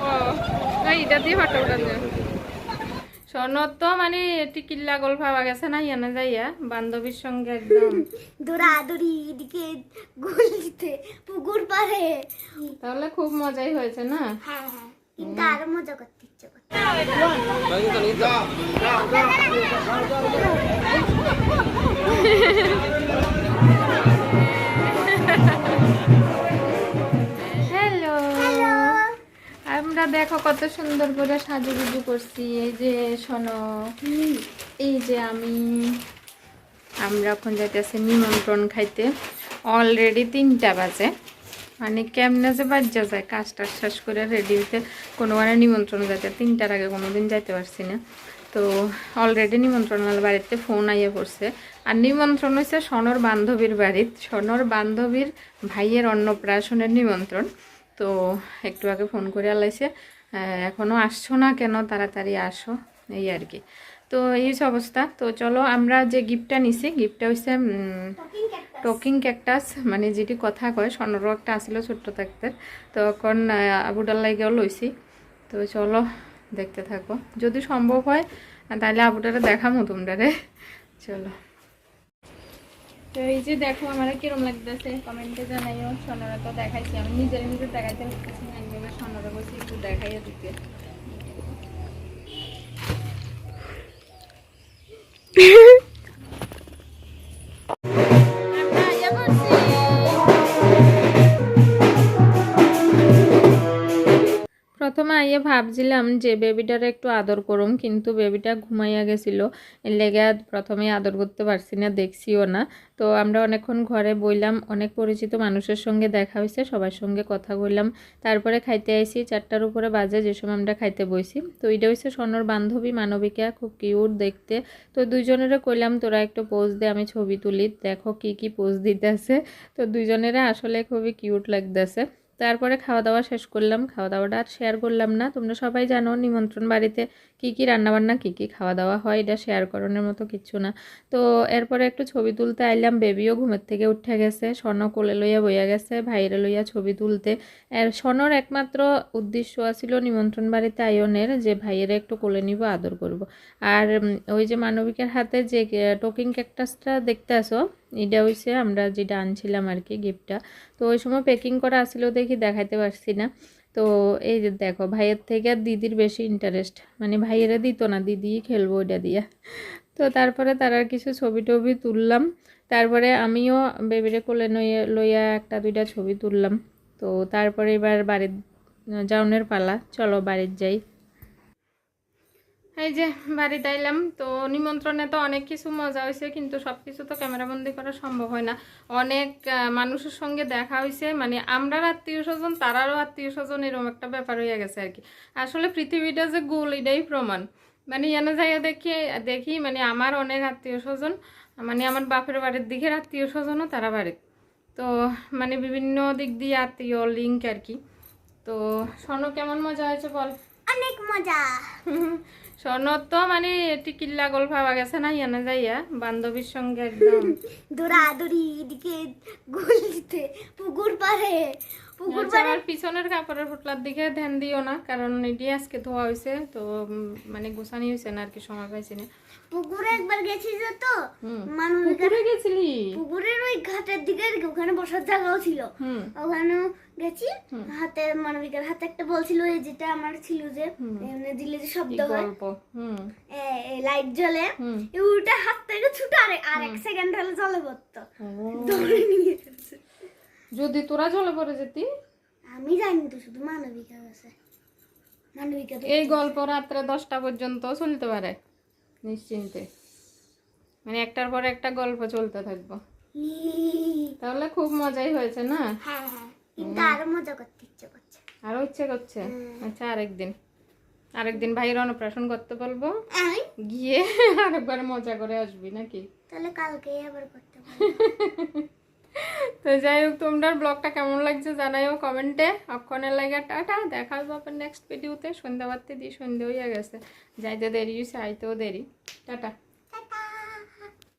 ও এটা দিয়ে ফটো উঠান তো মানে টিকিল্লা গোল ভাবা গেছে না ইয়ানা যাইয়া বান্ধবীর সঙ্গে একদম। দৌড়াদৌড়ি এদিকে গলিতে পুকুর পাড়ে। তাহলে খুব মজাই হয়েছে না? হ্যাঁ হ্যাঁ কিন্তু আরও মজা করতে ইচ্ছে করছে। আমরা দেখো কত সুন্দর করে সাজুগুজু করছি। এই যে শোনো এই যে আমি। আমরা এখন যাইতেছি নিমন্ত্রণ খাইতে। অলরেডি তিনটা বাজে। মানে কেমনে যে বাজ্যা যায় কাজটা শেষ করে রেডি হইতে কোনো মানে নিমন্ত্রণ যাইতে তিনটার আগে কোনো দিন যাইতে পারছি না। তো অলরেডি নিমন্ত্রণ বাড়িতে ফোন আইয়া পড়ছে। আর নিমন্ত্রণ হয়েছে সনর বান্ধবীর বাড়িত। সনর বান্ধবীর ভাইয়ের অন্নপ্রাশনের নিমন্ত্রণ। তো একটু আগে ফোন করে আলাইছে। এখনও আসছো না কেন? তাড়াতাড়ি আসো। এই আর কি। তো এই অবস্থা। তো চলো আমরা যে গিফটটা নিছি গিফটটা হচ্ছে টকিং ক্যাকটাস মানে যেটি কথা কয় স্বর্ণরও একটা আসছিল ছোট্ট থাকতে তখন আবুডার লাগেও লইছি। তো চলো দেখতে থাকো। যদি সম্ভব হয় তাহলে আবুটারে দেখামো তোমরারে। চলো। তো এই যে দেখো আমার কিরম লাগতেছে? কমেন্টে জানাইও, সোনারা তো দেখাইছি। আমি নিজের নিজে দেখাইতে পারতেছি না সোনারা বসে একটু দেখাইও দিতে। আমরা প্রথমে আইয়ে ভাবছিলাম যে বেবিটার একটু আদর করুম, কিন্তু বেবিটা ঘুমাইয়া গেছিল। লেগে প্রথমে আদর করতে পারছি না, দেখছিও না। তো আমরা অনেকক্ষণ ঘরে বইলাম, অনেক পরিচিত মানুষের সঙ্গে দেখা হয়েছে সবার সঙ্গে কথা বললাম। তারপরে খাইতে আইসি চারটার উপরে বাজে, যে সময় আমরা খাইতে বইছি। তো এটা হচ্ছে স্বর্ণর বান্ধবী মানবিকা, খুব কিউট দেখতে। তো দুইজনেরও কইলাম, তোরা একটু পোজ দে, আমি ছবি তুলি, দেখো কি কি পোজ দিতেছে। তো দুইজনেরা আসলে খুবই কিউট লাগতেছে। তারপরে খাওয়া দাওয়া শেষ করলাম। খাওয়া দাওয়াটা আর শেয়ার করলাম না। তোমরা সবাই জানো নিমন্ত্রণ বাড়িতে কি কি রান্নাবান্না, কি কি খাওয়া দাওয়া হয়, এটা শেয়ার করানোর মতো কিছু না। তো এরপরে একটু ছবি তুলতে আইলাম। বেবিও ঘুমের থেকে উঠে গেছে। স্বর্ণ কোলে লইয়া বইয়া গেছে ভাইরে লইয়া ছবি তুলতে। আর স্বর্ণর একমাত্র উদ্দেশ্য আছিল নিমন্ত্রণ বাড়িতে আয়নের যে ভাইয়েরা একটু কোলে নিব, আদর করব। আর ওই যে মানবিকের হাতে যে টোকিং ক্যাকটাসটা দেখতে আসো এটা হইছে আমরা যেটা আনছিলাম আর কি গিফটটা। তো ওই সময় প্যাকিং করা আসছিল দেখি দেখাইতে পারছি না। তো এই যে দেখো, ভাইয়ের থেকে আর দিদির বেশি ইন্টারেস্ট মানে ভাইয়েরা দিত না, দিদি খেলব ওইটা দিয়ে। তো তারপরে তার আর কিছু ছবি টবি তুললাম। তারপরে আমিও বেবিরে কোলে লইয়া লইয়া একটা দুইটা ছবি তুললাম। তো তারপরে এবার বাড়ির, যাওনের পালা। চলো বাড়ির যাই। এই যে বাড়িতে আইলাম তো নিমন্ত্রণে তো অনেক কিছু মজা হয়েছে কিন্তু সব কিছু তো ক্যামেরাবন্দি করা সম্ভব হয় না। অনেক মানুষের সঙ্গে দেখা হয়েছে মানে আমরা আত্মীয় স্বজন তারারও আত্মীয় স্বজন এরকম একটা ব্যাপার হয়ে গেছে আর কি। আসলে পৃথিবীটা যে গোল এটাই প্রমাণ। মানে এনে জায়গা দেখি দেখি মানে আমার অনেক আত্মীয় স্বজন মানে আমার বাপের বাড়ির দিকের আত্মীয় স্বজনও তারা বাড়ির। তো মানে বিভিন্ন দিক দিয়ে আত্মীয় লিঙ্ক আর কি। তো স্বর্ণ কেমন মজা হয়েছে বল? অনেক মজা। স্বর্ণ তো মানে টিকিল্লা গোল ভাবা গেছে না ইয়ানা যাইয়া বান্ধবীর সঙ্গে একদম। দৌড়াদৌড়ি এদিকে গলিতে পুকুর পাড়ে পুকুর আচ্ছা, আমার পিছনের কাপড়ের ফুটলার দিকে ধ্যান দিও না কারণ এটি আজকে ধোয়া হয়েছে তো মানে গোছানি হয়েছে না আর কি সময় পাইছি না। পুকুরে একবার গেছি যে তো। মানুষ পুকুরে গেছিলি? পুকুরের ওই ঘাটের দিকে ওখানে বসার জায়গাও ছিল। হুম। ওখানেও গেছি। হাতে মানবিকার হাতে একটা বলছিল এই যেটা আমার ছিল যে এমনি দিলে যে শব্দ হয়। লাইট জ্বলে ওটা হাত থেকে ছুটে আর এক সেকেন্ড হলে জলে পড়তো। দৌড়ে নিয়ে যদি তোরা জলে পড়ে যেতি? আমি জানি তো শুধু মানবিকা আছে। মানবিকা এই গল্প রাত্রে দশটা পর্যন্ত চলতে পারে নিশ্চিন্তে। মানে একটার পর একটা গল্প চলতে থাকব। তাহলে খুব মজাই হয়েছে না? হ্যাঁ হ্যাঁ। কিন্তু আরও মজা করতে ইচ্ছে করছে। আরও ইচ্ছে করছে? আচ্ছা আরেকদিন। আরেকদিন ভাইয়ের অন্নপ্রাশন করতে বলব। গিয়ে আরেকবার মজা করে আসবি নাকি? তাহলে কালকে আবার করতে তো যাই হোক তোমার ব্লগটা কেমন লাগছে জানাইও কমেন্টে। অক্ষণের লাগে টাটা দেখা হবে আপনার নেক্সট ভিডিওতে সন্ধ্যাবারতে দিয়ে সন্ধ্যে হয়ে গেছে। যাইতে দেরি হয়েছে আইতেও দেরি। টাটা।